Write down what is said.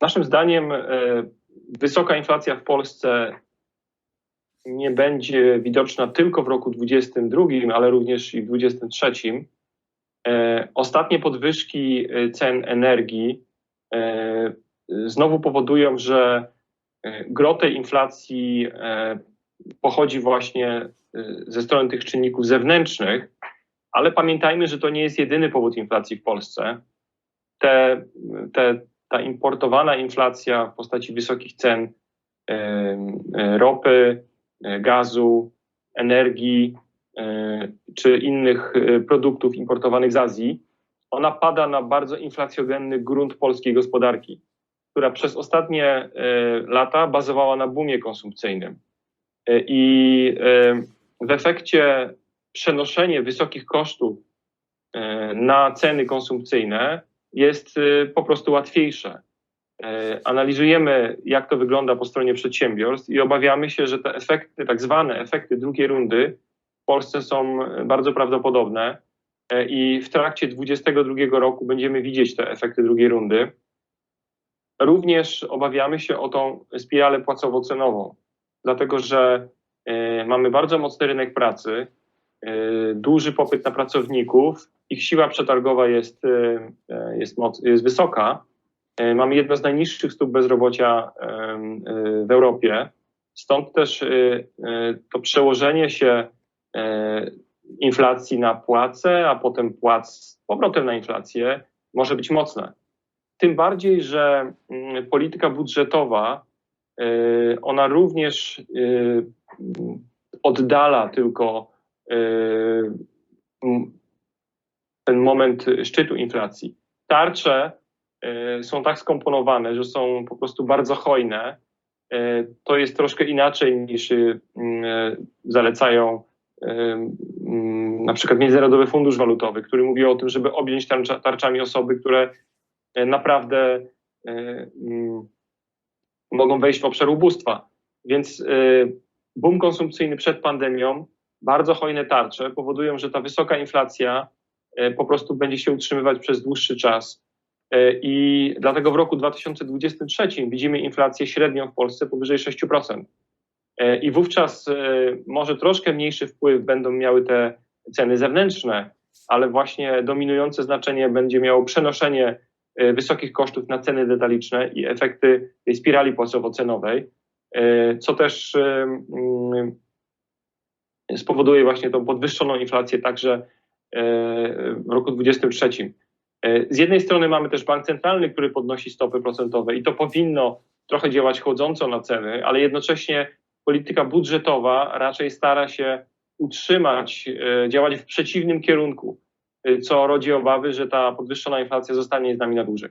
Naszym zdaniem e, wysoka inflacja w Polsce nie będzie widoczna tylko w roku 2022, ale również i w 2023. E, Ostatnie podwyżki e, cen energii znowu powodują, że gro tej inflacji pochodzi właśnie ze strony tych czynników zewnętrznych, ale pamiętajmy, że to nie jest jedyny powód inflacji w Polsce. Te, te, ta importowana inflacja w postaci wysokich cen e, ropy, e, gazu, energii e, czy innych produktów importowanych z Azji, ona pada na bardzo inflacjogenny grunt polskiej gospodarki, która przez ostatnie lata bazowała na boomie konsumpcyjnym. I w efekcie przenoszenie wysokich kosztów na ceny konsumpcyjne jest e, po prostu łatwiejsze. E, Analizujemy, jak to wygląda po stronie przedsiębiorstw i obawiamy się, że te efekty, tak zwane efekty drugiej rundy w Polsce są bardzo prawdopodobne e, i w trakcie 2022 roku będziemy widzieć te efekty drugiej rundy. Również obawiamy się o tą spiralę płacowo-cenową, dlatego że e, mamy bardzo mocny rynek pracy, e, duży popyt na pracowników, ich siła przetargowa jest, e, e, jest, moc, jest wysoka. E, Mamy jedno z najniższych stóp bezrobocia w Europie. Stąd też to przełożenie się inflacji na płace, a potem płac z powrotem na inflację może być mocne. Tym bardziej, że mm, polityka budżetowa, ona również oddala tylko ten moment szczytu inflacji. Tarcze e, są tak skomponowane, że są po prostu bardzo hojne. E, To jest troszkę inaczej niż zalecają e, m, na przykład Międzynarodowy Fundusz Walutowy, który mówi o tym, żeby objąć tarcza, tarczami osoby, które naprawdę e, m, mogą wejść w obszar ubóstwa. Więc boom konsumpcyjny przed pandemią, bardzo hojne tarcze powodują, że ta wysoka inflacja po prostu będzie się utrzymywać przez dłuższy czas. E, I dlatego w roku 2023 widzimy inflację średnią w Polsce powyżej 6%. E, I wówczas e, może troszkę mniejszy wpływ będą miały te ceny zewnętrzne, ale właśnie dominujące znaczenie będzie miało przenoszenie e, wysokich kosztów na ceny detaliczne i efekty tej spirali płacowo-cenowej, e, co też e, mm, spowoduje właśnie tą podwyższoną inflację także e, w roku 2023. E, Z jednej strony mamy też bank centralny, który podnosi stopy procentowe i to powinno trochę działać chłodząco na ceny, ale jednocześnie polityka budżetowa raczej stara się utrzymać, e, działać w przeciwnym kierunku, e, co rodzi obawy, że ta podwyższona inflacja zostanie z nami na dłużej.